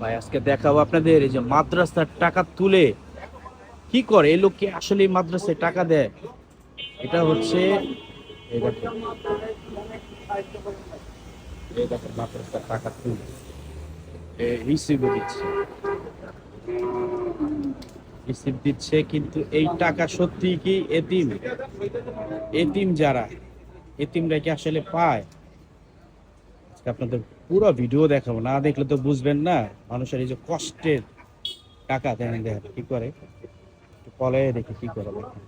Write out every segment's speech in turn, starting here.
ভাই, আজকে দেখাবো আপনাদের এই যে মাদ্রাসার টাকা তুলে কি করে? এই লোককে আসলে মাদ্রাসায় টাকা দেয়? এটা হচ্ছে এই দিচ্ছে। কিন্তু এই টাকা সত্যি কি এতিম? এতিম যারা? এতিমরা কি আসলে পায়? আপনাদের পুরো ভিডিও দেখাবো, না দেখলে তো বুঝবেন না। মানুষের এই যে কষ্টের টাকা দেখেন কি করে? কলে দেখে কি করে দেখেন।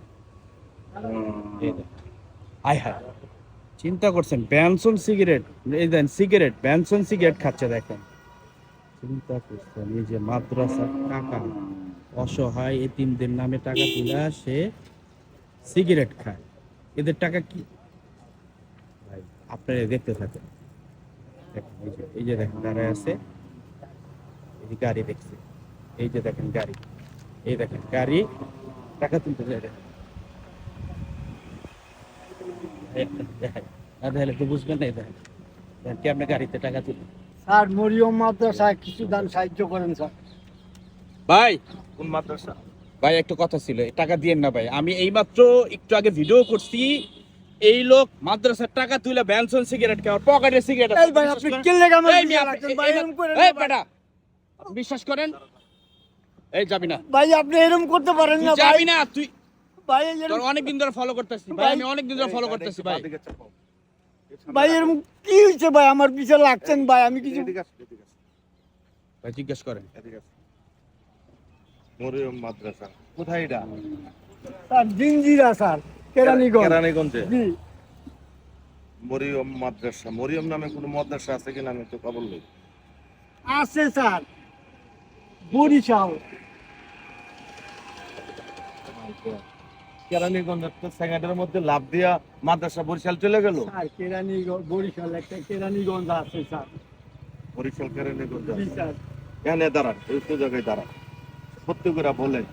আয় হায় চিন্তা করছেন, ব্যানসন সিগারেট, এই দেন সিগারেট, ব্যানসন সিগারেট খাচ্ছে দেখেন। চিন্তা করছেন, এই যে মাদ্রাসার টাকা, অসহায় এতিমদের নামে টাকা তুলে সে সিগারেট খায়। এদের টাকা কি? আপনারা দেখতে থাকেন। এই যে দেখেন দাঁড়ায় আছে। এই গাড়ি দেখছে। এই যে দেখেন গাড়ি। এই দেখেন গাড়ি। টাকা তুলতে যায় দেখেন। তো বুঝবেন না এই দেখেন। দেখেন কি আপনি গাড়িতে টাকা তুলেন? স্যার মরিয়ম মাদ্রাসায় কিছু দান সাহায্য করেন স্যার। ভাই! কোন মাদ্রাসা? ভাই একটা কথা ছিল টাকা দিয়েন না ভাই। আমি এইমাত্র একটু আগে ভিডিও করছি এই লোক মাদ্রাসার টাকা তুলে ব্যানসন সিগারেট খাওয়ার পকেটে সিগারেট এই ভাই আপনি কি লেগে এই বেটা আপনি বিশ্বাস করেন? এই যাবি না। ভাই আপনি এরকম করতে পারেন না ভাই। যাবি না তুই ভাই তোর এরকম অনেকদিন ধরে ফলো করতেছি ভাই আমি অনেকদিন ধরে ফলো করতেছি ভাই। ভাই এরকম কি হয়েছে ভাই? আমার পিছে লাগছেন ভাই আমি কিছু ভাই জিজ্ঞেস করেন। মরিয়ম মাদ্রাসা। কোথায় এটা? স্যার। কেরানীগঞ্জ। কেরানীগঞ্জে। মরিয়ম মাদ্রাসা। মরিয়ম নামে কোনো মাদ্রাসা আছে কিনা আমি তো খবর নেই আছে স্যার। বরিশাল। কেরানীগঞ্জের তো সেকেন্ডের মধ্যে লাভ দিয়া মাদ্রাসা বরিশাল চলে গেল? স্যার কেরানীগঞ্জ বরিশাল একটা কেরানীগঞ্জ আছে স্যার। বরিশাল কেরানীগঞ্জ জি স্যার। এখানে দাঁড়ান এই তো জায়গায় দাঁড়ান। সত্যি করে বলেন।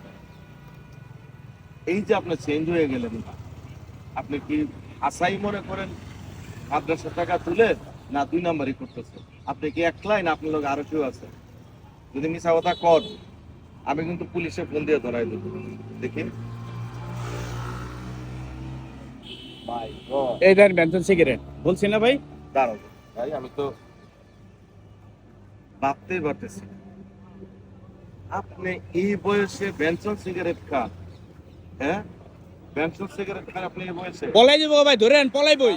এই যে আপনি চেঞ্জ হয়ে গেলেন আপনি কি আশাই মনে করেন মাদ্রাসা টাকা তুলে? না দুই নাম্বারই করতেছে। আপনি কি একলাই না আপনার লোক আরও কেউ আছে? যদি মিশা কথা কর আমি কিন্তু পুলিশে ফোন দিয়ে ধরাই দেবো। দেখি। এই দেন ব্যানসন সিগারেট। বলছি না ভাই? দাঁড়াও। ভাই আমি তো ভাবতেই পারতেছি আপনি এই বয়সে বেনসন সিগারেট খান হ্যাঁ? সিগারেট আপনি এই পলাই যাব ভাই ধরেন পলাই বই।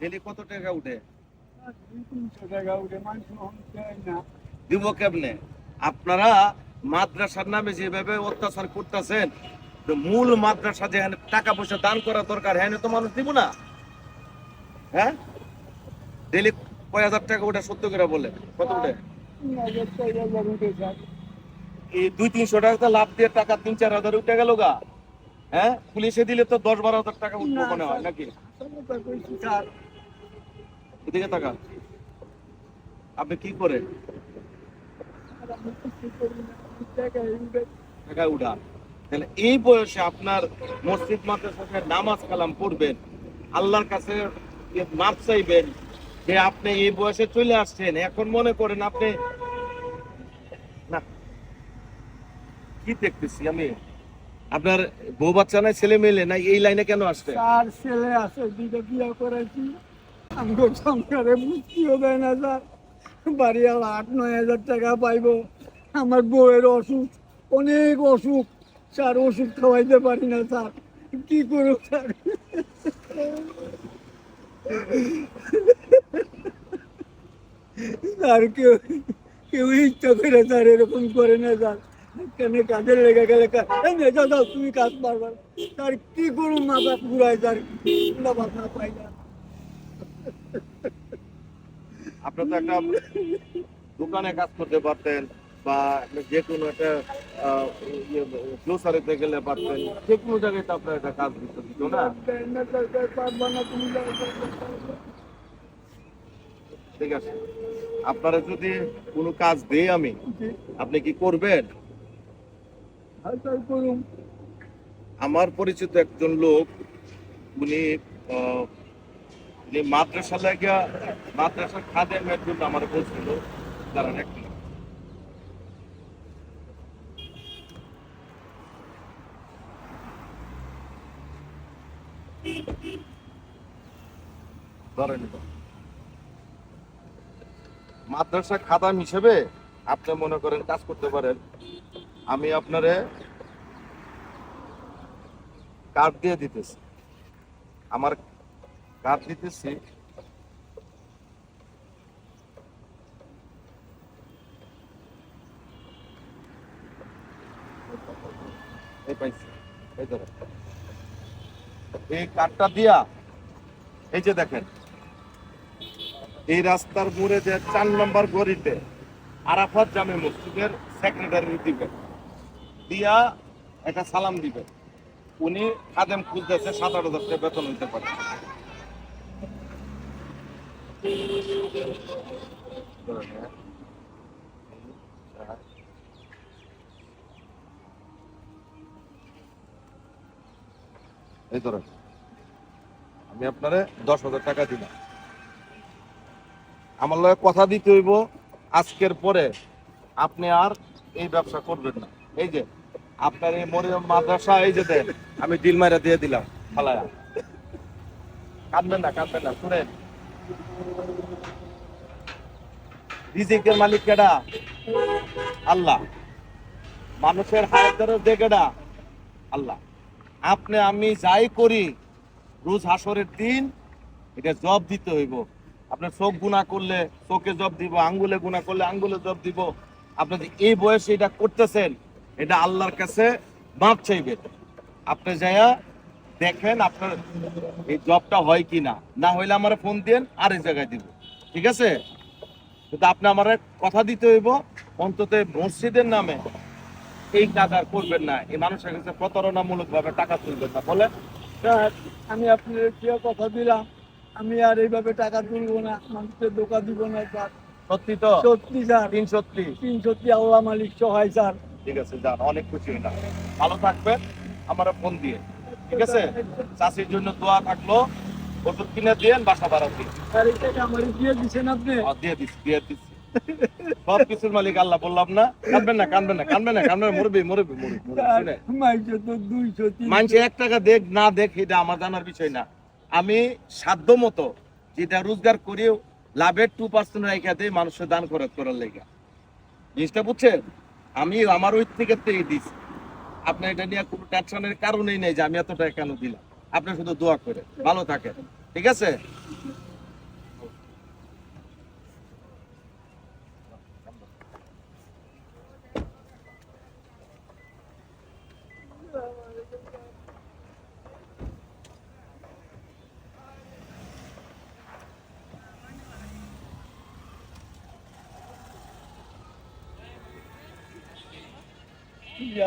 ডেলি কত টাকা উঠে? টাকা দিব কেমনে? আপনারা মাদ্রাসার নামে যেভাবে অত্যাচার করতেছেন মূল মাদ্রাসা যেখানে টাকা পয়সা দান করা দরকার হ্যাঁ তো মানুষ দিব না। হ্যাঁ? ডেলি কয় হাজার টাকা উঠে সত্য করে বলে কত উঠে? এই দুই তিনশো টাকা লাভ দিয়ে টাকা তিন চার হাজার উঠে গেল গা। হ্যাঁ? পুলিশে দিলে তো দশ বারো হাজার টাকা উঠবো মনে হয় নাকি? এদিকে টাকা আপনি কি করেন? টাকা উঠান তাহলে এই বয়সে আপনার মসজিদ মাদ্রাসায় নামাজ কালাম পড়বেন আল্লাহর কাছে মাপ চাইবেন যে আপনি এই বয়সে চলে আসছেন। এখন মনে করেন আপনি না কি দেখতেছি আমি? আপনার বউ বাচ্চা নাই, ছেলে মেলে নাই, এই লাইনে কেন আসছে চার ছেলে আছে দুটো বিয়ে করেছি। না বাড়ি আর আট, নয় হাজার টাকা আমার বউয়ের অসুখ, অনেক অসুখ। স্যার, ওষুধ খাওয়াইতে পারি না স্যার, কেউ কেউ ইচ্ছা করে, স্যার, এরকম করে না, স্যার। কেন কাজে লেগে গেলে এই যাও তুমি কাজ। স্যার কি করুন মাথা ঘুরায় মাথা পাই না আপনার তো একটা দোকানে কাজ করতে পারতেন বা যে কোনো একটা গ্লোসারিতে গেলে পারতেন যে কোনো জায়গায় তো আপনার একটা কাজ দিতে দিত না। ঠিক আছে আপনারা যদি কোনো কাজ দিই আমি আপনি কি করবেন আমার পরিচিত একজন লোক উনি আহ, যে মাদ্রাসা মাদ্রাসার খাদেমের জন্য আমার বলছিল দাঁড়ান। মাদ্রাসা খাদাম হিসেবে আপনি মনে করেন কাজ করতে পারেন আমি আপনারে কার্ড দিয়ে দিতেছি। আমার কার্ড দিতেছি। এই কার্ডটা দিয়া, এই যে দেখেন, এই রাস্তার মোড়ে যে চার নম্বর গড়িতে আরাফাত জামে মসজিদের সেক্রেটারি দিবেন দিয়া একটা সালাম দিবেন উনি খাদেম খুঁজতেছে সাত আট হাজার টাকা বেতন হইতে পারে। এই ধরেন, আমি আপনারে দশ হাজার টাকা দিলাম। আমার লগে কথা দিতে হইব, আজকের পরে আপনি আর এই ব্যবসা করবেন না। এই যে আপনার এই মরিয়ম মাদ্রাসা এই যে দেন, আমি ডিল মাইরা দিয়ে দিলাম, ফালায়া। কাঁদবেন না কাঁদবেন না, শুনেন। রিজিকের মালিক কেডা? আল্লাহ। মানুষের হায়াতের যে কেডা? আল্লাহ। আপনি, আমি যাই করি, রোজ হাসরের দিন এটা জব দিতে হইব। আপনার চোখ গুণা করলে চোখে জব দিব, আঙ্গুলে গুণা করলে আঙ্গুলে জব দিব। আপনি এই বয়সে এটা করতেছেন এটা আল্লাহর কাছে মাপ চাইবে। আপনি যাইয়া দেখেন আপনার এই জবটা হয় কি না না হইলে আমার ফোন দেন আর এই জায়গায় দিব। ঠিক আছে? কিন্তু আপনি আমার কথা দিতে হইব অন্তত মসজিদের নামে এই কাজ আর করবেন না। এই মানুষের কাছে প্রতারণামূলক ভাবে টাকা তুলবেন না। বলেন। স্যার আমি আপনার কি কথা দিলাম। আমি আর এইভাবে টাকা তুলবো না। মানুষের দোকান দিব না স্যার। সত্যি তো? সত্যি স্যার। তিন সত্যি? তিন সত্যি আল্লাহ মালিক সহায় স্যার। ঠিক আছে যান অনেক খুশি হইলাম। ভালো থাকবেন আমার ফোন দিয়ে। ঠিক আছে? চাষির জন্য দোয়া থাকল ওষুধ কিনে দিয়েন বাসা ভাড়া দিয়ে। দিচ্ছেন আপনি দিয়ে দিচ্ছি দিয়ে দিচ্ছি সব কিছুর মালিক আল্লাহ বললাম না কানবেন না কানবেন না কানবেন না কানবেন মরবি মরবি মরবি স্যার শুনে মাইকে তো দুইশো তিন মানুষ এক টাকা দেখ না দেখ এটা আমার জানার বিষয় না। আমি সাধ্য মতো যেটা রোজগার করেও লাভের টু পার্সেন্ট রেখা দিয়ে মানুষের দান খরচ করার লেগা। জিনিসটা বুঝছেন? আমি আমার ওই থেকে থেকে দিছি। আপনার এটা নিয়ে কোনো টেনশনের কারণেই নেই যে আমি এত টাকা কেন দিলাম। আপনি শুধু দোয়া করে ভালো থাকে ঠিক আছে?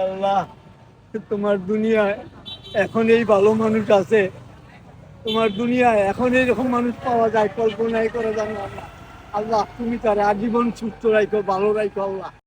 আল্লাহ তোমার দুনিয়ায় এখন এই ভালো মানুষ আছে। তোমার দুনিয়ায় এখন এইরকম মানুষ পাওয়া যায়, কল্পনাই করা যায় আল্লাহ আল্লাহ, তুমি তার আজীবন সুস্থ রাখো ভালো রাখো আল্লাহ।